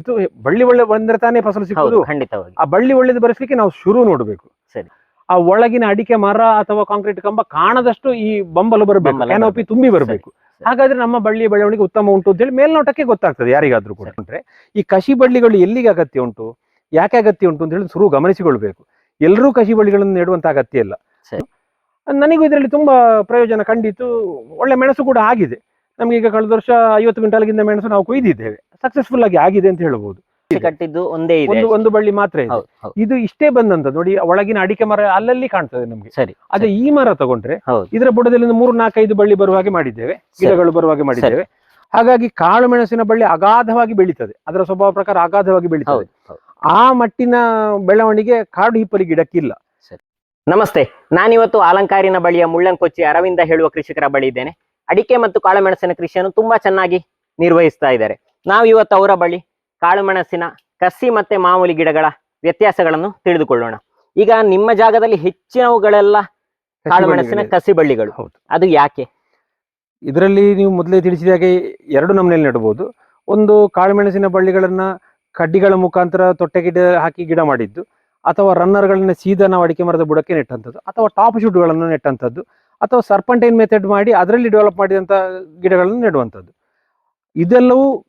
ಇದು ಬಳ್ಳಿ ಒಳ್ಳೆ ಬಂದ್ರೆ ತಾನೇ ಫಸಲು ಸಿಕ್ಕುದು ಖಂಡಿತವಾಗಿ. ಆ ಬಳ್ಳಿ ಒಳ್ಳೇದು ಬರೆಸಲಿಕ್ಕೆ ನಾವು ಶುರು ನೋಡಬೇಕು. ಸರಿ. ಆ ಒಳಗಿನ ಅಡಿಕೆ ಮರ ಅಥವಾ ಕಾಂಕ್ರೀಟ್ ಕಂಬ ಕಾಣದಷ್ಟು ಈ ಬಂಬಲು ಬರಬೇಕು. ಕ್ಯಾನೋಪಿ. ತುಂಬಿ ಬರಬೇಕು. ಹಾಗಾದ್ರೆ ನಮ್ಮ ಬಳ್ಳಿ ಬೆಳವಣಿಗೆ ಉತ್ತಮ ಉಂಟು ಅಂತ ಹೇಳಿ ಮೇಲ್ನೋಟಕ್ಕೆ ಗೊತ್ತಾಗ್ತದೆ ಯಾರಿಗಾದ್ರೂ ಕೂಡ. ಅಂದ್ರೆ ಈ ಕಸಿ ಬಳ್ಳಿಗಳು ಎಲ್ಲಿಗೆ ಅಗತ್ಯ ಉಂಟು? ಯಾಕೆ ಅಗತ್ಯ ಉಂಟು ಅಂತ ಹೇಳಿ ಶುರು ಗಮನಿಸಿಕೊಳ್ಬೇಕು. ಎಲ್ಲರೂ ಕಸಿ ಬಳ್ಳಿಗಳನ್ನು ನೆಡುವಂತ ಅಗತ್ಯ ಇಲ್ಲ. ನನಗೂ ಇದರಲ್ಲಿ ತುಂಬಾ ಪ್ರಯೋಜನ ಕಂಡಿತು. ಒಳ್ಳೆ ಮೆಣಸು ಕೂಡ ಆಗಿದೆ. ನಮ್ಗೆ ಈಗ ಕಳೆದ ವರ್ಷ ಐವತ್ತು ಕ್ವಿಂಟಾಲ್ಗಿಂತ ಮೆಣಸು ನಾವು ಕೊಯ್ದಿದ್ದೇವೆ. ಸಕ್ಸಸ್ಫುಲ್ ಆಗಿ ಆಗಿದೆ ಅಂತ ಹೇಳಬಹುದು ಕಟ್ಟಿದ್ದು ಒಂದೇ ಒಂದು ಒಂದು ಬಳ್ಳಿ ಮಾತ್ರ ಇದೆ. ಇದು ಇಷ್ಟೇ ಬಂದಂತ ನೋಡಿ ಒಳಗಿನ ಅಡಿಕೆ ಮರ ಅಲ್ಲಲ್ಲಿ ಕಾಣ್ತದೆ ನಮ್ಗೆ. ಸರಿ ಅದೇ ಈ ಮರ ತಗೊಂಡ್ರೆ ಇದರ ಬುಡದಲ್ಲಿ ಒಂದು ಮೂರು ನಾಲ್ಕೈದು ಬಳ್ಳಿ ಬರುವ ಹಾಗೆ ಮಾಡಿದ್ದೇವೆ ಗಿಡಗಳು ಬರುವ ಹಾಗೆ ಮಾಡಿದ್ದೇವೆ. ಹಾಗಾಗಿ ಕಾಳು ಮೆಣಸಿನ ಬಳ್ಳಿ ಅಗಾಧವಾಗಿ ಬೆಳೀತದೆ. ಅದರ ಸ್ವಭಾವ ಪ್ರಕಾರ ಅಗಾಧವಾಗಿ ಬೆಳೀತದೆ. ಆ ಮಟ್ಟಿನ ಬೆಳವಣಿಗೆ ಕಾಡು ಹಿಪ್ಪಲಿ ಗಿಡಕ್ಕಿಲ್ಲ. ನಮಸ್ತೆ. ನಾನಿವತ್ತು ಅಲಂಕಾರಿನ ಬಳಿಯ ಮುಳ್ಳಂಕೊಚ್ಚಿ ಅರವಿಂದ ಹೇಳುವ ಕೃಷಿಕರ ಬಳಿ ಇದ್ದೇನೆ. ಅಡಿಕೆ ಮತ್ತು ಕಾಳುಮೆಣಸಿನ ಕೃಷಿಯನ್ನು ತುಂಬಾ ಚೆನ್ನಾಗಿ ನಿರ್ವಹಿಸ್ತಾ ಇದ್ದಾರೆ. ನಾವು ಇವತ್ತು ಅವರ ಬಳಿ ಕಾಳುಮೆಣಸಿನ ಕಸಿ ಮತ್ತೆ ಮಾಮೂಲಿ ಗಿಡಗಳ ವ್ಯತ್ಯಾಸಗಳನ್ನು ತಿಳಿದುಕೊಳ್ಳೋಣ. ಈಗ ನಿಮ್ಮ ಜಾಗದಲ್ಲಿ ಹೆಚ್ಚಿನವುಗಳೆಲ್ಲ ಕಾಳುಮೆಣಸಿನ ಕಸಿ ಬಳ್ಳಿಗಳು. ಅದು ಯಾಕೆ? ಇದರಲ್ಲಿ ನೀವು ಮೊದಲೇ ತಿಳಿಸಿದ ಹಾಗೆ ಎರಡು ನಮೂನೆಯಲ್ಲಿ ನೆಡಬಹುದು. ಒಂದು ಕಾಳುಮೆಣಸಿನ ಬಳ್ಳಿಗಳನ್ನ ಕಡ್ಡಿಗಳ ಮುಖಾಂತರ ತೊಟ್ಟೆ ಗಿಡ ಹಾಕಿ ಗಿಡ ಮಾಡಿದ್ದು ಅಥವಾ ರನ್ನರ್ಗಳನ್ನ ಸೀದಾ ನಾವು ಅಡಿಕೆ ಮರದ ಬುಡಕ್ಕೆ ನೆಟ್ಟಂಥದ್ದು ಅಥವಾ ಟಾಪ್ ಶೂಟ್ಗಳನ್ನು ನೆಟ್ಟಂಥದ್ದು ಅಥವಾ ಸರ್ಪಂಟೈನ್ ಮೆಥಡ್ ಮಾಡಿ ಅದರಲ್ಲಿ ಡೆವಲಪ್ ಮಾಡಿದಂಥ ಗಿಡಗಳನ್ನು ನೆಡುವಂಥದ್ದು. ಇದೆಲ್ಲವೂ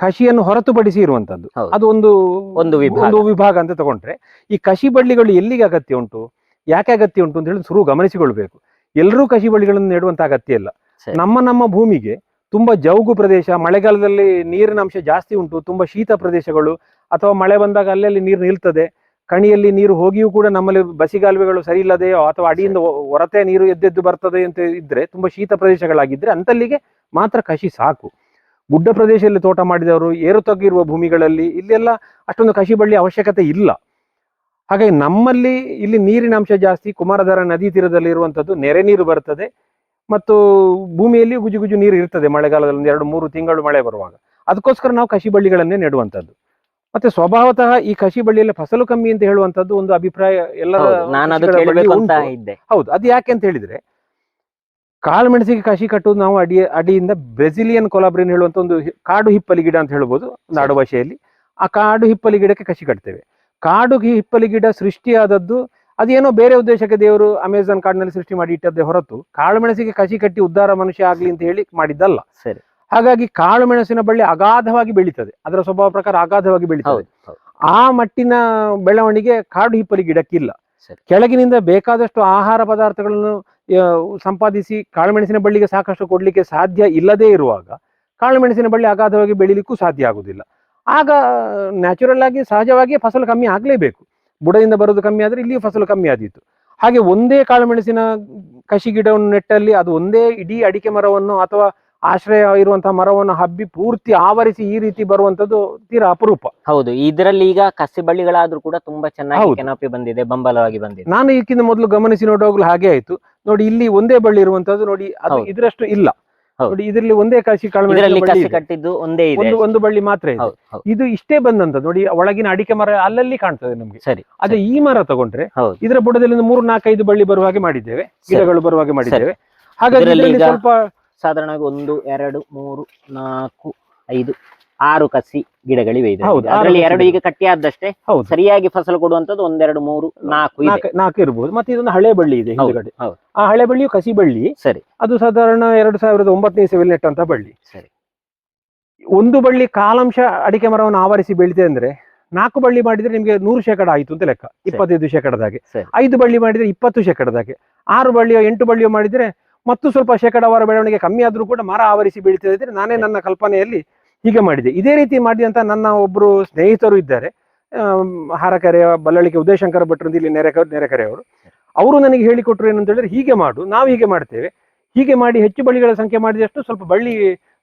ಕಸಿಯನ್ನು ಹೊರತುಪಡಿಸಿ ಇರುವಂತದ್ದು ಹೌದು. ಅದು ಒಂದು ಒಂದು ವಿಭಾಗ. ಒಂದು ವಿಭಾಗ ಅಂತ ತಗೊಂಡ್ರೆ ಈ ಕಸಿ ಬಳ್ಳಿಗಳು ಎಲ್ಲಿಗೆ ಅಗತ್ಯ ಉಂಟು ಯಾಕೆ ಅಗತ್ಯ ಉಂಟು ಅಂತ ಹೇಳಿ ಶುರು ಗಮನಿಸಿಕೊಳ್ಬೇಕು ಎಲ್ಲರೂ ಕಸಿ ಬಳ್ಳಿಗಳನ್ನು ನೆಡುವಂತ ಅಗತ್ಯ ಇಲ್ಲ ಸರಿ. ನಮ್ಮ ನಮ್ಮ ಭೂಮಿಗೆ ತುಂಬಾ ಜೌಗು ಪ್ರದೇಶ ಮಳೆಗಾಲದಲ್ಲಿ ನೀರಿನ ಅಂಶ ಜಾಸ್ತಿ ಉಂಟು ತುಂಬಾ ಶೀತ ಪ್ರದೇಶಗಳು ಅಥವಾ ಮಳೆ ಬಂದಾಗ ಅಲ್ಲಲ್ಲಿ ನೀರು ನಿಲ್ತದೆ ಕಣಿಯಲ್ಲಿ ನೀರು ಹೋಗಿಯೂ ಕೂಡ ನಮ್ಮಲ್ಲಿ ಬಸಿಗಾಲುವೆಗಳು ಸರಿ ಇಲ್ಲದೆಯೋ ಅಥವಾ ಅಡಿಯಿಂದ ಹೊ- ಹೊರತೆ ನೀರು ಎದ್ದೆದ್ದು ಬರ್ತದೆ ಅಂತ ಇದ್ರೆ ತುಂಬಾ ಶೀತ ಪ್ರದೇಶಗಳಾಗಿದ್ರೆ ಅಂತಲ್ಲಿಗೆ ಮಾತ್ರ ಕಸಿ ಸಾಕು ಗುಡ್ಡ ಪ್ರದೇಶದಲ್ಲಿ ತೋಟ ಮಾಡಿದವರು ಏರು ತಗ್ಗಿರುವ ಭೂಮಿಗಳಲ್ಲಿ ಇಲ್ಲೆಲ್ಲ ಅಷ್ಟೊಂದು ಕಸಿ ಬಳ್ಳಿ ಅವಶ್ಯಕತೆ ಇಲ್ಲ. ಹಾಗಾಗಿ ನಮ್ಮಲ್ಲಿ ಇಲ್ಲಿ ನೀರಿನ ಅಂಶ ಜಾಸ್ತಿ ಕುಮಾರಧಾರ ನದಿ ತೀರದಲ್ಲಿ ಇರುವಂತದ್ದು ನೆರೆ ನೀರು ಬರ್ತದೆ. ಮತ್ತು ಭೂಮಿಯಲ್ಲಿ ಗುಜು ಗುಜು ನೀರು ಇರ್ತದೆ ಮಳೆಗಾಲದಲ್ಲಿ ಒಂದು ಎರಡು ಮೂರು ತಿಂಗಳು ಮಳೆ ಬರುವಾಗ. ಅದಕ್ಕೋಸ್ಕರ ನಾವು ಕಸಿ ಬಳ್ಳಿಗಳನ್ನೇ ನೆಡುವಂತದ್ದು ಮತ್ತೆ ಸ್ವಭಾವತಃ ಈ ಕಸಿ ಬಳ್ಳಿಯಲ್ಲಿ ಫಸಲು ಕಮ್ಮಿ ಅಂತ ಹೇಳುವಂತದ್ದು ಒಂದು ಅಭಿಪ್ರಾಯ ಇದ್ದೆ. ಹೌದು ಅದು ಯಾಕೆ ಅಂತ ಹೇಳಿದ್ರೆ ಕಾಳು ಮೆಣಸಿಗೆ ಕಸಿ ಕಟ್ಟುವುದು ನಾವು ಅಡಿ ಅಡಿಯಿಂದ ಬ್ರೆಜಿಲಿಯನ್ ಕೊಲಾಬ್ರಿನ್ ಹೇಳುವಂತ ಒಂದು ಕಾಡು ಹಿಪ್ಪಲಿ ಗಿಡ ಅಂತ ಹೇಳ್ಬೋದು ನಾಡು ಭಾಷೆಯಲ್ಲಿ ಆ ಕಾಡು ಹಿಪ್ಪಲಿ ಗಿಡಕ್ಕೆ ಕಸಿ ಕಟ್ತೇವೆ. ಕಾಡು ಹಿಪ್ಪಲಿ ಗಿಡ ಸೃಷ್ಟಿಯಾದದ್ದು ಅದೇನೋ ಬೇರೆ ಉದ್ದೇಶಕ್ಕೆ ದೇವರು ಅಮೆಝಾನ್ ಕಾಡಿನಲ್ಲಿ ಸೃಷ್ಟಿ ಮಾಡಿ ಇಟ್ಟದ್ದೇ ಹೊರತು ಕಾಳು ಮೆಣಸಿಗೆ ಕಸಿ ಕಟ್ಟಿ ಉದ್ದಾರ ಮನುಷ್ಯ ಆಗಲಿ ಅಂತ ಹೇಳಿ ಮಾಡಿದ್ದಲ್ಲ. ಸರಿ. ಹಾಗಾಗಿ ಕಾಳು ಮೆಣಸಿನ ಬಳ್ಳಿ ಅಗಾಧವಾಗಿ ಬೆಳೀತದೆ. ಅದರ ಸ್ವಭಾವ ಪ್ರಕಾರ ಅಗಾಧವಾಗಿ ಬೆಳೀತದೆ. ಆ ಮಟ್ಟಿನ ಬೆಳವಣಿಗೆ ಕಾಡು ಹಿಪ್ಪಲಿ ಗಿಡಕ್ಕಿಲ್ಲ. ಕೆಳಗಿನಿಂದ ಬೇಕಾದಷ್ಟು ಆಹಾರ ಪದಾರ್ಥಗಳನ್ನು ಸಂಪಾದಿಸಿ ಕಾಳುಮೆಣಸಿನ ಬಳ್ಳಿಗೆ ಸಾಕಷ್ಟು ಕೊಡಲಿಕ್ಕೆ ಸಾಧ್ಯ ಇಲ್ಲದೇ ಇರುವಾಗ ಕಾಳುಮೆಣಸಿನ ಬಳ್ಳಿ ಅಗಾಧವಾಗಿ ಬೆಳಿಲಿಕ್ಕೂ ಸಾಧ್ಯ ಆಗುವುದಿಲ್ಲ. ಆಗ ನ್ಯಾಚುರಲ್ ಆಗಿ ಸಹಜವಾಗಿ ಫಸಲು ಕಮ್ಮಿ ಆಗಲೇಬೇಕು. ಬುಡದಿಂದ ಬರೋದು ಕಮ್ಮಿ ಆದ್ರೆ ಇಲ್ಲಿಯೂ ಫಸಲು ಕಮ್ಮಿ ಆದೀತು. ಹಾಗೆ ಒಂದೇ ಕಾಳುಮೆಣಸಿನ ಕಸಿ ಗಿಡವನ್ನು ನೆಟ್ಟಲ್ಲಿ ಅದು ಒಂದೇ ಇಡೀ ಅಡಿಕೆ ಮರವನ್ನು ಅಥವಾ ಆಶ್ರಯ ಇರುವಂತಹ ಮರವನ್ನು ಹಬ್ಬಿ ಪೂರ್ತಿ ಆವರಿಸಿ ಈ ರೀತಿ ಬರುವಂತದ್ದು ತೀರಾ ಅಪರೂಪ. ಹೌದು ಇದರಲ್ಲಿ ಈಗ ಕಸಿ ಬಳ್ಳಿಗಳಾದ್ರೂ ಕೂಡ ತುಂಬಾ ಚೆನ್ನಾಗಿ. ಕೆನಪಿ ಬಂದಿದೆ ಬಂಬಲವಾಗಿ ಬಂದಿದೆ. ನಾನು ಇದಕ್ಕಿಂತ ಮೊದಲು ಗಮನಿಸಿ ನೋಡುವಾಗಲೂ ಹಾಗೆ ಆಯ್ತು. ನೋಡಿ ಇಲ್ಲಿ ಒಂದೇ ಬಳ್ಳಿ ಇರುವಂತದ್ದು ನೋಡಿ ಅದು. ಇದರಷ್ಟು ಇಲ್ಲ. ನೋಡಿ ಇದರಲ್ಲಿ ಒಂದೇ ಕಸಿ ಇದೆ. ಕಟ್ಟಿದ್ದು ಒಂದೇ ಇದೆ. ಒಂದು ಒಂದು ಬಳ್ಳಿ ಮಾತ್ರ ಇದೆ. ಇದು ಇಷ್ಟೇ ಬಂದಂತ ನೋಡಿ ಒಳಗಿನ ಅಡಿಕೆ ಮರ ಅಲ್ಲಲ್ಲಿ ಕಾಣ್ತದೆ ನಮ್ಗೆ. ಸರಿ ಅದೇ ಈ ಮರ ತಗೊಂಡ್ರೆ ಇದರ ಬುಡದಲ್ಲಿ ಒಂದು ಮೂರು ನಾಲ್ಕೈದು ಬಳ್ಳಿ ಬರುವ ಹಾಗೆ ಮಾಡಿದ್ದೇವೆ. ಗಿಡಗಳು ಬರುವ ಹಾಗೆ ಮಾಡಿದ್ದೇವೆ. ಇದರಲ್ಲಿ ಸ್ವಲ್ಪ ಸಾಧಾರಣವಾಗಿ ಒಂದು ಎರಡು ಮೂರು ನಾಲ್ಕು ಐದು ಆರು ಕಸಿ ಗಿಡಗಳಿವೆ ಇದೆ. ಹೌದು, ಆರು ಅದರಲ್ಲಿ ಕಸಿ ಎರಡು. ಈಗ ಕಟ್ಟಿಯಾದಷ್ಟೇ ಹೌದು. ಸರಿಯಾಗಿ ಫಸಲು ಕೊಡುವಂತದ್ದು ಒಂದೆರಡು ಮೂರು ನಾಲ್ಕು ಇದೆ. ನಾಲ್ಕು ನಾಲ್ಕು ಇರ್ಬೋದು. ಮತ್ತೆ ಇದೊಂದು ಹಳೆ ಬಳ್ಳಿ ಇದೆ ಹೌದು ಹಿಂದುಗಡೆ. ಹೌದು. ಆ ಹಳೆ ಬಳ್ಳಿಯು ಕಸಿ ಬಳ್ಳಿ. ಸರಿ. ಅದು ಸಾಧಾರಣ ಎರಡು ಸಾವಿರದ ಒಂಬತ್ತನೇ ಇಸವಿಯಲ್ಲಿ ನೆಟ್ಟಂತ ಬಳ್ಳಿ. ಸರಿ. ಒಂದು ಬಳ್ಳಿ ಕಾಲಾಂಶ ಅಡಿಕೆ ಮರವನ್ನು ಆವರಿಸಿ ಬೆಳಿತೆ ಅಂದ್ರೆ ನಾಲ್ಕು ಬಳ್ಳಿ ಮಾಡಿದ್ರೆ ನಿಮಗೆ ನೂರು ಶೇಕಡ ಆಯ್ತು ಅಂತ ಲೆಕ್ಕ. ಇಪ್ಪತ್ತೈದು ಶೇಕಡದಾಗೆ. ಸರಿ. ಐದು ಬಳ್ಳಿ ಮಾಡಿದ್ರೆ ಇಪ್ಪತ್ತು ಶೇಕಡದಾಗೆ. ಆರು ಬಳ್ಳಿಯೋ ಎಂಟು ಬಳ್ಳಿಯೋ ಮಾಡಿದ್ರೆ ಮತ್ತು ಸ್ವಲ್ಪ ಶೇಕಡಾವಾರು ಬೆಳವಣಿಗೆ ಕಮ್ಮಿ ಆದರೂ ಕೂಡ ಮರ ಆವರಿಸಿ ಬೆಳೀತಾ ಇದ್ರೆ ನಾನೇ ನನ್ನ ಕಲ್ಪನೆಯಲ್ಲಿ ಹೀಗೆ ಮಾಡಿದೆ. ಇದೇ ರೀತಿ ಮಾಡಿದಂತ ನನ್ನ ಒಬ್ಬರು ಸ್ನೇಹಿತರು ಇದ್ದಾರೆ. ಹಾರಕರೆಯ ಬಲ್ಲಳಿಕೆ ಉದಯಶಂಕರ ಭಟ್ರು ಅಂತ ಇಲ್ಲಿ ನೆರೆಕ ನೆರೆಕೆರೆಯವರು. ಅವರು ನನಗೆ ಹೇಳಿಕೊಟ್ರು ಏನಂತ ಹೇಳಿದ್ರೆ ಹೀಗೆ ಮಾಡು ನಾವು ಹೀಗೆ ಮಾಡ್ತೇವೆ. ಹೀಗೆ ಮಾಡಿ ಹೆಚ್ಚು ಬಳ್ಳಿಗಳ ಸಂಖ್ಯೆ ಮಾಡಿದಷ್ಟು ಸ್ವಲ್ಪ ಬಳ್ಳಿ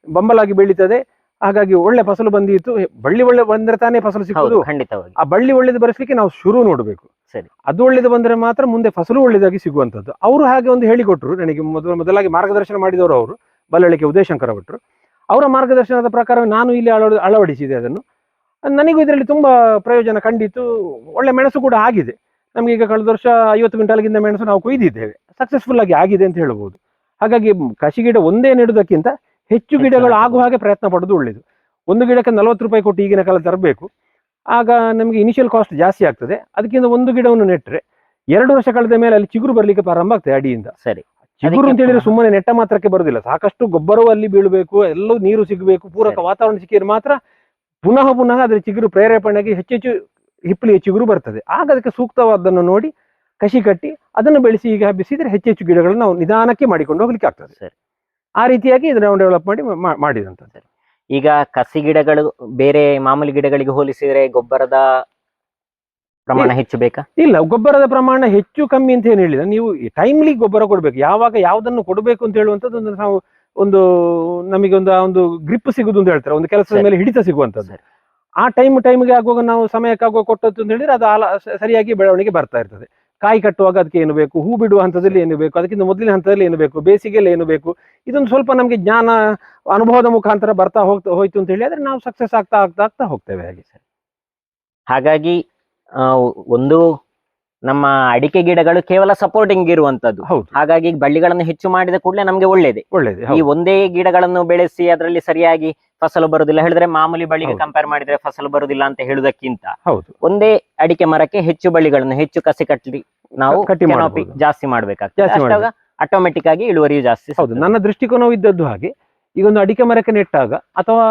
ಬಂಬಲಾಗಿ ಬೆಳೀತದೆ. ಹಾಗಾಗಿ ಒಳ್ಳೆ ಫಸಲು ಬಂದಿತ್ತು. ಬಳ್ಳಿ ಒಳ್ಳೆ ಬಂದ್ರೆ ತಾನೇ ಫಸಲು ಸಿಗೋದು ಖಂಡಿತವಾಗಿ. ಆ ಬಳ್ಳಿ ಒಳ್ಳೇದು ಬರೆಸಲಿಕ್ಕೆ ನಾವು ಶುರು ನೋಡಬೇಕು. ಸರಿ. ಅದು ಒಳ್ಳೇದು ಬಂದ್ರೆ ಮಾತ್ರ ಮುಂದೆ ಫಸಲು ಒಳ್ಳೇದಾಗಿ ಸಿಗುವಂತದ್ದು ಅವರು ಹಾಗೆ ಒಂದು ಹೇಳಿಕೊಟ್ರು. ನನಗೆ ಮೊದಲು ಮೊದಲಾಗಿ ಮಾರ್ಗದರ್ಶನ ಮಾಡಿದವರು ಅವರು. ಬಲ್ಲಳಿಕೆ ಉದಯಶಂಕರ ಭಟ್ರು. ಅವರ ಮಾರ್ಗದರ್ಶನದ ಪ್ರಕಾರ ನಾನು ಇಲ್ಲಿ ಅಳ ಅಳವಡಿಸಿದೆ ಅದನ್ನು. ನನಗೂ ಇದರಲ್ಲಿ ತುಂಬಾ ಪ್ರಯೋಜನ ಕಂಡಿತು. ಒಳ್ಳೆ ಮೆಣಸು ಕೂಡ ಆಗಿದೆ. ನಮಗೆ ಈಗ ಕಳೆದ ವರ್ಷ ಐವತ್ತು ಕ್ವಿಂಟಾಲ್ಗಿಂತ ಮೆಣಸು ನಾವು ಕೊಯ್ದಿದ್ದೇವೆ. ಸಕ್ಸಸ್ಫುಲ್ ಆಗಿ ಆಗಿದೆ ಅಂತ ಹೇಳ್ಬೋದು. ಹಾಗಾಗಿ ಕಸಿ ಗಿಡ ಒಂದೇ ನೆಡುವುದಕ್ಕಿಂತ ಹೆಚ್ಚು ಗಿಡಗಳು ಆಗುವ ಹಾಗೆ ಪ್ರಯತ್ನ ಪಡೋದು ಒಳ್ಳೇದು. ಒಂದು ಗಿಡಕ್ಕೆ ನಲವತ್ತು ರೂಪಾಯಿ ಕೊಟ್ಟು ಈಗಿನ ಕಾಲ ತರಬೇಕು. ಆಗ ನಮಗೆ ಇನಿಷಿಯಲ್ ಕಾಸ್ಟ್ ಜಾಸ್ತಿ ಆಗ್ತದೆ. ಅದಕ್ಕಿಂತ ಒಂದು ಗಿಡವನ್ನು ನೆಟ್ಟರೆ ಎರಡು ವರ್ಷ ಕಳೆದ ಮೇಲೆ ಅಲ್ಲಿ ಚಿಗುರು ಬರಲಿಕ್ಕೆ ಪ್ರಾರಂಭ ಆಗ್ತದೆ ಅಡಿಯಿಂದ. ಸರಿ. ಚಿಗುರು ಅಂತ ಹೇಳಿದ್ರೆ ಸುಮ್ಮನೆ ನೆಟ್ಟ ಮಾತ್ರಕ್ಕೆ ಬರುದಿಲ್ಲ. ಸಾಕಷ್ಟು ಗೊಬ್ಬರವೂ ಅಲ್ಲಿ ಬೀಳಬೇಕು ಎಲ್ಲೂ ನೀರು ಸಿಗಬೇಕು ಪೂರಕ ವಾತಾವರಣ ಸಿಕ್ಕಿದ್ರೆ ಮಾತ್ರ ಪುನಃ ಪುನಃ ಅದರ ಚಿಗುರು ಪ್ರೇರೇಪಣೆಗೆ ಹೆಚ್ಚೆಚ್ಚು ಹಿಪ್ಪಲಿಯ ಚಿಗುರು ಬರ್ತದೆ. ಆಗ ಅದಕ್ಕೆ ಸೂಕ್ತವಾದನ್ನು ನೋಡಿ ಕಸಿ ಕಟ್ಟಿ ಅದನ್ನು ಬೆಳೆಸಿ ಈಗ ಹಬ್ಬಿಸಿದ್ರೆ ಹೆಚ್ಚೆಚ್ಚು ಗಿಡಗಳನ್ನು ನಾವು ನಿಧಾನಕ್ಕೆ ಮಾಡಿಕೊಂಡು ಹೋಗ್ಲಿಕ್ಕೆ ಆಗ್ತದೆ. ಸರಿ. ಆ ರೀತಿಯಾಗಿ ಇದನ್ನು ಡೆವಲಪ್ ಮಾಡಿ ಮಾಡಿದಂಥದ್ದು ಈಗ ಕಸಿ ಗಿಡಗಳು ಬೇರೆ ಮಾಮೂಲಿ ಗಿಡಗಳಿಗೆ ಹೋಲಿಸಿದರೆ ಗೊಬ್ಬರದ ಪ್ರಮಾಣ ಹೆಚ್ಚು ಬೇಕಾ? ಇಲ್ಲ ಗೊಬ್ಬರದ ಪ್ರಮಾಣ ಹೆಚ್ಚು ಕಮ್ಮಿ ಅಂತ ಏನು ಹೇಳಿದ್ರೆ ನೀವು ಟೈಮ್ಲಿ ಗೊಬ್ಬರ ಕೊಡಬೇಕು. ಯಾವಾಗ ಯಾವುದನ್ನು ಕೊಡಬೇಕು ಅಂತ ಹೇಳುವಂಥದ್ದು ಒಂದು ನಾವು ಒಂದು ನಮಗೆ ಒಂದು ಆ ಒಂದು ಗ್ರಿಪ್ ಸಿಗುದು ಅಂತ ಹೇಳ್ತಾರೆ. ಒಂದು ಕೆಲಸದ ಮೇಲೆ ಹಿಡಿತ ಸಿಗುವಂಥದ್ದು. ಆ ಟೈಮ್ ಟೈಮ್ಗೆ ಆಗುವಾಗ ನಾವು ಸಮಯಕ್ಕಾಗುವ ಕೊಟ್ಟದ್ದು ಅಂತ ಹೇಳಿದ್ರೆ ಅದು ಸರಿಯಾಗಿ ಬೆಳವಣಿಗೆ ಬರ್ತಾ ಇರ್ತದೆ. ಕಾಯಿ ಕಟ್ಟುವಾಗ ಅದಕ್ಕೆ ಏನು ಬೇಕು? ಹೂ ಬಿಡುವ ಹಂತದಲ್ಲಿ ಏನು ಬೇಕು? ಅದಕ್ಕಿಂತ ಮೊದಲಿನ ಹಂತದಲ್ಲಿ ಏನು ಬೇಕು? ಬೇಸಿಗೆಯಲ್ಲಿ ಏನು ಬೇಕು? ಇದೊಂದು ಸ್ವಲ್ಪ ನಮಗೆ ಜ್ಞಾನ ಅನುಭವದ ಮುಖಾಂತರ ಬರ್ತಾ ಹೋಗ್ತಾ ಹೋಯ್ತು ಅಂತ ಹೇಳಿ ಆದ್ರೆ ನಾವು ಸಕ್ಸಸ್ ಆಗ್ತಾ ಆಗ್ತಾ ಆಗ್ತಾ ಹೋಗ್ತೇವೆ ಹಾಗೆ ಸರ್. ಹಾಗಾಗಿ ಒಂದು ನಮ್ಮ ಅಡಿಕೆ ಗಿಡಗಳು ಕೇವಲ ಸಪೋರ್ಟಿಂಗ್ ಇರುವಂತದ್ದು. ಹೌದು. ಹಾಗಾಗಿ ಬಳ್ಳಿಗಳನ್ನು ಹೆಚ್ಚು ಮಾಡಿದ ಕೂಡಲೇ ನಮಗೆ ಒಳ್ಳೇದೇ. ಒಳ್ಳೇದು ಈ ಒಂದೇ ಗಿಡಗಳನ್ನು ಬೆಳೆಸಿ ಅದರಲ್ಲಿ ಸರಿಯಾಗಿ ಫಸಲು ಬರುದಿಲ್ಲ. ಹೇಳಿದ್ರೆ ಮಾಮೂಲಿ ಬಳ್ಳಿಗೆ ಕಂಪೇರ್ ಮಾಡಿದ್ರೆ ಫಸಲು ಬರುದಿಲ್ಲ ಅಂತ ಹೇಳುದಕ್ಕಿಂತ ಹೌದು. ಒಂದೇ ಅಡಿಕೆ ಮರಕ್ಕೆ ಹೆಚ್ಚು ಬಳ್ಳಿಗಳನ್ನು ಹೆಚ್ಚು ಕಸಿ ಕಟ್ಟಿ ನಾವು ಜಾಸ್ತಿ ಮಾಡ್ಬೇಕಾಗ್ತದೆ. ಅಷ್ಟಾಗ ಆಟೋಮೆಟಿಕ್ ಆಗಿ ಇಳುವರಿಯು ಜಾಸ್ತಿ ಹೌದು. ನನ್ನ ದೃಷ್ಟಿಕೋನ ಇದ್ದದ್ದು ಹಾಗೆ. ಈಗ ಒಂದು ಅಡಿಕೆ ಮರಕ್ಕೆ ನೆಟ್ಟಾಗ ಅಥವಾ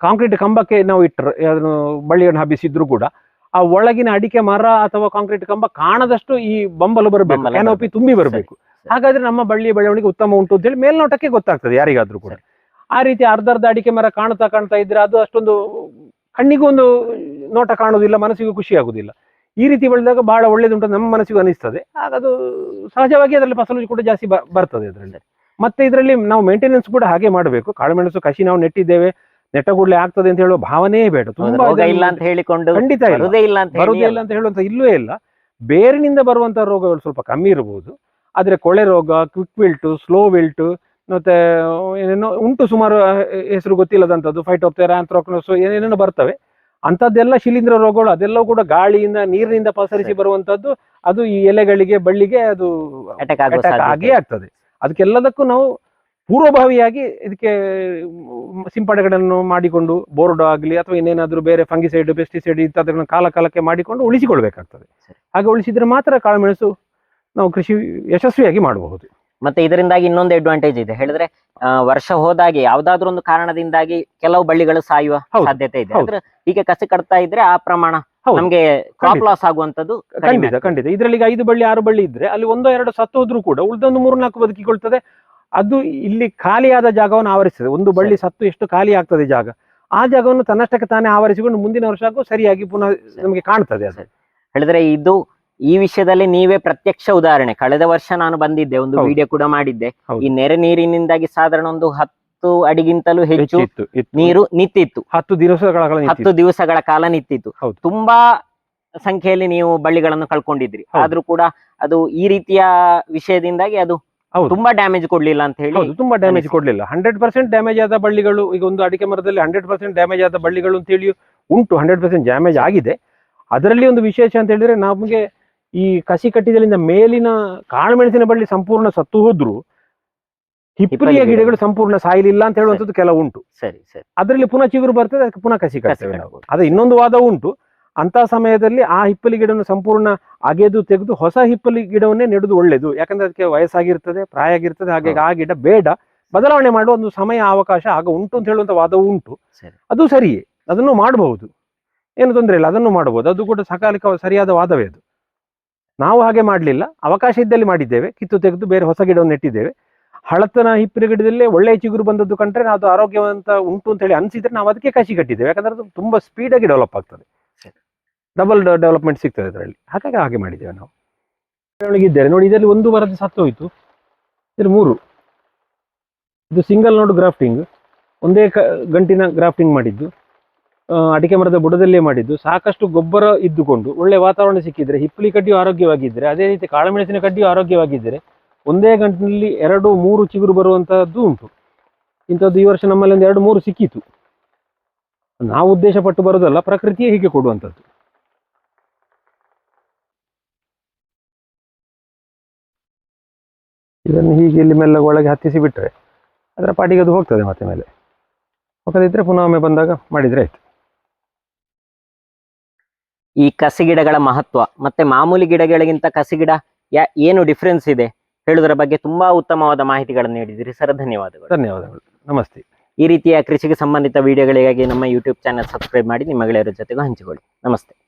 ಕಾಂಕ್ರೀಟ್ ಕಂಬಕ್ಕೆ ನಾವು ಇಟ್ಟರು ಅದನ್ನು ಬಳ್ಳಿಯನ್ನು ಹಬ್ಬಿಸಿದ್ರು ಕೂಡ ಆ ಒಳಗಿನ ಅಡಿಕೆ ಮರ ಅಥವಾ ಕಾಂಕ್ರೀಟ್ ಕಂಬ ಕಾಣದಷ್ಟು ಈ ಬಂಬಲು ಬರಬೇಕು ಬರ್ಬೇಕು. ತುಂಬಿ ಬರಬೇಕು. ಹಾಗಾದ್ರೆ ನಮ್ಮ ಬಳ್ಳಿಯ ಬೆಳವಣಿಗೆ ಉತ್ತಮ ಉಂಟು ಅಂತ ಹೇಳಿ ಮೇಲ್ನೋಟಕ್ಕೆ ಗೊತ್ತಾಗ್ತದೆ ಯಾರಿಗಾದ್ರೂ ಕೂಡ. ಆ ರೀತಿ ಅರ್ಧ ಅರ್ಧ ಅಡಿಕೆ ಮರ ಕಾಣ್ತಾ ಕಾಣ್ತಾ ಇದ್ರೆ ಅದು ಅಷ್ಟೊಂದು ಕಣ್ಣಿಗೂ ಒಂದು ನೋಟ ಕಾಣುವುದಿಲ್ಲ ಮನಸ್ಸಿಗೂ ಖುಷಿ ಆಗುದಿಲ್ಲ ಈ ರೀತಿ ಬೆಳೆದಾಗ ಬಹಳ ಒಳ್ಳೇದುಂಟು ನಮ್ಮ ಮನಸ್ಸಿಗೂ ಅನಿಸ್ತದೆ. ಆಗ ಅದು ಸಹಜವಾಗಿ ಅದರಲ್ಲಿ ಫಸಲು ಕೂಡ ಜಾಸ್ತಿ ಬರ್ತದೆ ಅದರಲ್ಲಿ. ಮತ್ತೆ ಇದರಲ್ಲಿ ನಾವು ಮೇಂಟೆನೆನ್ಸ್ ಕೂಡ ಹಾಗೆ ಮಾಡಬೇಕು. ಕಾಳುಮೆಣಸು ಕಸಿ ನಾವು ನೆಟ್ಟಿದ್ದೇವೆ. ನೆಟ್ಟ ಕೂಡಲೇ ಆಗ್ತದೆ ಅಂತ ಹೇಳುವ ಭಾವನೆಯೇ ಬೇಡ. ತುಂಬಾ ಇಲ್ಲ ಅಂತ ಹೇಳಿಕೊಂಡು ಖಂಡಿತ ಇಲ್ಲ. ಅಂತ ಹೇಳುವಂತ ಇಲ್ಲವೇ ಇಲ್ಲ. ಬೇರಿನಿಂದ ಬರುವಂತಹ ರೋಗಗಳು ಸ್ವಲ್ಪ ಕಮ್ಮಿ ಇರಬಹುದು ಆದ್ರೆ ಕೊಳೆ ರೋಗ ಕ್ವಿಕ್ ವಿಲ್ಟು ಸ್ಲೋ ವಿಲ್ಟು ಮತ್ತೆ ಏನೇನೋ ಉಂಟು ಸುಮಾರು ಹೆಸರು ಗೊತ್ತಿಲ್ಲದಂಥದ್ದು ಫೈಟೋಪ್ತೇರ ಆಂಥ್ರೋಕ್ನೋಸ್ ಏನೇನೋ ಬರ್ತವೆ. ಅಂಥದ್ದೆಲ್ಲ ಶಿಲೀಂಧ್ರ ರೋಗಗಳು ಅದೆಲ್ಲವೂ ಕೂಡ ಗಾಳಿಯಿಂದ ನೀರಿನಿಂದ ಪಸರಿಸಿ ಬರುವಂಥದ್ದು. ಬರುವಂತದ್ದು ಅದು ಈ ಎಲೆಗಳಿಗೆ ಬಳ್ಳಿಗೆ ಅದು ಅಟ್ಯಾಕ್ ಆಗೇ ಆಗ್ತದೆ. ಅದಕ್ಕೆಲ್ಲದಕ್ಕೂ ನಾವು ಪೂರ್ವಭಾವಿಯಾಗಿ ಇದಕ್ಕೆ ಸಿಂಪಡೆಗಳನ್ನು ಸಿಂಪಡಣೆಗಳನ್ನು ಮಾಡಿಕೊಂಡು ಬೋರ್ಡ್ ಆಗಲಿ ಅಥವಾ ಇನ್ನೇನಾದರೂ ಬೇರೆ ಫಂಗಿಸೈಡ್ ಪೆಸ್ಟಿಸೈಡ್ ಇಂಥದ್ದನ್ನು ಕಾಲ ಕಾಲಕ್ಕೆ ಮಾಡಿಕೊಂಡು ಉಳಿಸಿಕೊಳ್ಬೇಕಾಗ್ತದೆ. ಹಾಗೆ ಉಳಿಸಿದ್ರೆ ಮಾತ್ರ ಕಾಳುಮೆಣಸು ನಾವು ಕೃಷಿ ಯಶಸ್ವಿಯಾಗಿ ಮಾಡಬಹುದು. ಮತ್ತೆ ಇದರಿಂದಾಗಿ ಇನ್ನೊಂದು ಅಡ್ವಾಂಟೇಜ್ ಇದೆ. ಹೇಳಿದ್ರೆ ವರ್ಷ ಹೋದಾಗೆ ಯಾವ್ದಾದ್ರು ಒಂದು ಕಾರಣದಿಂದಾಗಿ ಕೆಲವು ಬಳ್ಳಿಗಳು ಸಾಯುವ ಸಾಧ್ಯತೆ ಇದೆ. ಈಗ ಅಂದ್ರೆ ಹೀಗೆ ಕಸಿ ಕಟ್ತಾ ಇದ್ರೆ ಆ ಪ್ರಮಾಣ. ನಮ್ಗೆ ಕ್ರಾಪ್. ಲಾಸ್ ಆಗುವಂತದ್ದು ಖಂಡಿತ. ಖಂಡಿತ. ಇದರಲ್ಲಿ ಈಗ ಐದು ಬಳ್ಳಿ ಆರು ಬಳ್ಳಿ ಇದ್ರೆ ಅಲ್ಲಿ ಒಂದೋ ಎರಡು ಸತ್ತು ಹೋದ್ರು ಕೂಡ ಉಳಿದೊಂದು ಮೂರು ನಾಲ್ಕು ಬದುಕಿಕೊಳ್ತದೆ ಅದು ಇಲ್ಲಿ ಖಾಲಿಯಾದ ಜಾಗವನ್ನು ಆವರಿಸ್ತದೆ. ಒಂದು ಬಳ್ಳಿ ಸತ್ತು ಎಷ್ಟು ಖಾಲಿ ಆಗ್ತದೆ ಜಾಗ. ಆ ಜಾಗವನ್ನು ತನ್ನಷ್ಟಕ್ಕೆ ತಾನೇ ಆವರಿಸಿಕೊಂಡು ಮುಂದಿನ ವರ್ಷಕ್ಕೂ ಸರಿಯಾಗಿ ಪುನಃ ನಮಗೆ ಕಾಣ್ತದೆ ಅದು. ಹೇಳಿದ್ರೆ ಇದು ಈ ವಿಷಯದಲ್ಲಿ ನೀವೇ ಪ್ರತ್ಯಕ್ಷ ಉದಾಹರಣೆ ಕಳೆದ ವರ್ಷ ನಾನು ಬಂದಿದ್ದೆ ಒಂದು. ವಿಡಿಯೋ ಕೂಡ ಮಾಡಿದ್ದೆ ಈ ನೆರೆ ನೀರಿನಿಂದಾಗಿ ಸಾಧಾರಣ ಒಂದು ಹತ್ತು ಅಡಿಗಿಂತಲೂ ಹೆಚ್ಚು. ನೀರು ನಿಂತಿತ್ತು ಹತ್ತು ದಿವಸಗಳ ಹತ್ತು. ದಿವಸಗಳ ಕಾಲ ನಿಂತಿತ್ತು ತುಂಬಾ ಸಂಖ್ಯೆಯಲ್ಲಿ ನೀವು ಬಳ್ಳಿಗಳನ್ನು ಕಳ್ಕೊಂಡಿದ್ರಿ. ಆದ್ರೂ ಕೂಡ ಅದು ಈ ರೀತಿಯ ವಿಷಯದಿಂದಾಗಿ ಅದು. ತುಂಬಾ ಡ್ಯಾಮೇಜ್ ಕೊಡ್ಲಿಲ್ಲ ಅಂತ ಹೇಳಿ ತುಂಬಾ ಡ್ಯಾಮೇಜ್. ಕೊಡ್ಲಿಲ್ಲ ಹಂಡ್ರೆಡ್ ಪರ್ಸೆಂಟ್ ಡ್ಯಾಮೇಜ್ ಆದ ಬಳ್ಳಿಗಳು ಈಗ ಒಂದು ಅಡಿಕೆ ಮರದಲ್ಲಿ ಹಂಡ್ರೆಡ್ ಪರ್ಸೆಂಟ್ ಡ್ಯಾಮೇಜ್ ಆದ ಬಳ್ಳಿಗಳು ಅಂತ ಹೇಳಿ ಉಂಟು ಹಂಡ್ರೆಡ್ ಪರ್ಸೆಂಟ್ ಡ್ಯಾಮೇಜ್ ಆಗಿದೆ ಅದರಲ್ಲಿ ಒಂದು ವಿಶೇಷ ಅಂತ ಹೇಳಿದ್ರೆ ನಮಗೆ ಈ ಕಸಿ ಕಟ್ಟಿದಲಿಂದ ಮೇಲಿನ ಕಾಳುಮೆಣಸಿನ ಬಳ್ಳಿ ಸಂಪೂರ್ಣ ಸತ್ತು ಹೋದ್ರು ಹಿಪ್ಪಲಿಯ ಹಿಪ್ಪಲಿಯ ಗಿಡಗಳು ಸಂಪೂರ್ಣ ಸಾಯಲಿಲ್ಲ ಅಂತ ಹೇಳುವಂಥದ್ದು ಕೆಲವು ಉಂಟು. ಸರಿ ಸರಿ. ಅದರಲ್ಲಿ ಪುನಃ ಚಿಗುರು ಬರ್ತದೆ ಅದಕ್ಕೆ ಪುನಃ ಕಸಿ ಕಟ್ತೇವೆ ಅದು ಇನ್ನೊಂದು ವಾದ ಉಂಟು. ಅಂತ ಸಮಯದಲ್ಲಿ ಆ ಹಿಪ್ಪಲಿ ಗಿಡವನ್ನು ಸಂಪೂರ್ಣ ಅಗೆದು ತೆಗೆದು ಹೊಸ ಹಿಪ್ಪಲಿ ಗಿಡವನ್ನೇ ನೆಡುದು ಒಳ್ಳೇದು. ಯಾಕಂದ್ರೆ ಅದಕ್ಕೆ ವಯಸ್ಸಾಗಿರ್ತದೆ ಪ್ರಾಯ ಆಗಿರ್ತದೆ ಹಾಗೆ ಆ ಗಿಡ ಬೇಡ. ಬದಲಾವಣೆ ಮಾಡುವ ಒಂದು ಸಮಯ ಅವಕಾಶ ಆಗ ಉಂಟು ಅಂತ ಹೇಳುವಂತ ವಾದವು ಉಂಟು. ಅದು ಸರಿಯೇ. ಅದನ್ನು ಮಾಡಬಹುದು. ಏನು ತೊಂದರೆ ಇಲ್ಲ ಅದನ್ನು ಮಾಡಬಹುದು. ಅದು ಕೂಡ ಸಕಾಲಿಕ ಸರಿಯಾದ ವಾದವೇ ಅದು. ನಾವು ಹಾಗೆ ಮಾಡಲಿಲ್ಲ. ಅವಕಾಶ ಇದ್ದಲ್ಲಿ ಮಾಡಿದ್ದೇವೆ. ಕಿತ್ತು ತೆಗೆದು ಬೇರೆ ಹೊಸ ಗಿಡವನ್ನು ನೆಟ್ಟಿದ್ದೇವೆ. ಹಳತನ ಹಿಪ್ಪಿನ ಗಿಡದಲ್ಲೇ ಒಳ್ಳೆಯ ಚಿಗುರು ಬಂದದ್ದು ಕಂಡ್ರೆ ನಾವು ಅದು ಆರೋಗ್ಯವಂತ ಉಂಟು ಅಂತ ಹೇಳಿ ಅನಿಸಿದ್ರೆ ನಾವು ಅದಕ್ಕೆ ಕಸಿ ಕಟ್ಟಿದ್ದೇವೆ. ಯಾಕಂದ್ರೆ ಅದು ತುಂಬಾ ಸ್ಪೀಡಾಗಿ ಡೆವಲಪ್ ಆಗ್ತದೆ. ಡಬಲ್ ಡೆವಲಪ್ಮೆಂಟ್ ಸಿಗ್ತದೆ ಅದರಲ್ಲಿ. ಹಾಗಾಗಿ ಹಾಗೆ ಮಾಡಿದ್ದೇವೆ ನಾವು. ಬೆಳವಣಿಗೆ ಇದ್ದಾರೆ ನೋಡಿ ಇದರಲ್ಲಿ ಒಂದು ವರದಿ ಸತ್ತು ಹೋಯಿತು. ಇದು ಮೂರು. ಇದು ಸಿಂಗಲ್ ನೋಡ್ ಗ್ರಾಫ್ಟಿಂಗ್ ಒಂದೇ ಕ ಗಂಟಿನ ಗ್ರಾಫ್ಟಿಂಗ್ ಮಾಡಿದ್ದು. ಅಡಿಕೆ ಮರದ ಬುಡದಲ್ಲೇ ಮಾಡಿದ್ದು. ಸಾಕಷ್ಟು ಗೊಬ್ಬರ ಇದ್ದುಕೊಂಡು ಒಳ್ಳೆ ವಾತಾವರಣ ಸಿಕ್ಕಿದ್ರೆ, ಹಿಪ್ಪಲಿ ಕಡ್ಡಿಯು ಆರೋಗ್ಯವಾಗಿದ್ದರೆ, ಅದೇ ರೀತಿ ಕಾಳುಮೆಣಸಿನ ಕಡ್ಡಿಯು ಆರೋಗ್ಯವಾಗಿದ್ದರೆ, ಒಂದೇ ಗಂಟಿನಲ್ಲಿ ಎರಡು, ಮೂರು ಚಿಗುರು ಬರುವಂತಹದ್ದು ಉಂಟು. ಇಂಥದ್ದು ಈ ವರ್ಷ ನಮ್ಮಲ್ಲಿ ಒಂದು ಎರಡು, ಮೂರು ಸಿಕ್ಕಿತು. ನಾವು ಉದ್ದೇಶ ಪಟ್ಟು ಬರೋದಲ್ಲ ಪ್ರಕೃತಿಯೇ ಹೀಗೆ ಕೊಡುವಂಥದ್ದು ಇದನ್ನು ಹೀಗೆ ಇಲ್ಲಿ ಮೆಲ್ಲ ಒಳಗೆ ಹತ್ತಿಸಿ ಬಿಟ್ಟರೆ ಅದರ ಪಾಟಿಗೆ ಅದು ಹೋಗ್ತದೆ ಮತ್ತೆ ಮೇಲೆ. ಹೋಗದಿದ್ದರೆ ಪುನಃ ಒಮ್ಮೆ ಬಂದಾಗ ಮಾಡಿದ್ರೆ ಆಯ್ತು. ಈ ಕಸಿ ಗಿಡಗಳ ಮಹತ್ವ ಮತ್ತೆ ಮಾಮೂಲಿ ಗಿಡಗಳಿಗಿಂತ ಕಸಿ ಗಿಡ ಯಾ- ಏನು ಡಿಫ್ರೆನ್ಸ್ ಇದೆ? ಹೇಳುವುದರ ಬಗ್ಗೆ ತುಂಬಾ ಉತ್ತಮವಾದ ಮಾಹಿತಿಗಳನ್ನು ನೀಡಿದಿರಿ ಸರ್ ಧನ್ಯವಾದಗಳು. ಧನ್ಯವಾದಗಳು. ನಮಸ್ತೆ. ಈ ರೀತಿಯ ಕೃಷಿಗೆ ಸಂಬಂಧಿತ ವಿಡಿಯೋಗಳಿಗಾಗಿ ನಮ್ಮ ಯೂಟ್ಯೂಬ್ ಚಾನಲ್ ಸಬ್ಸ್ಕ್ರೈಬ್ ಮಾಡಿ ನಿಮ್ಮ ಗೆಳೆಯರ ಜೊತೆಗೂ ಹಂಚಿಕೊಳ್ಳಿ. ನಮಸ್ತೆ.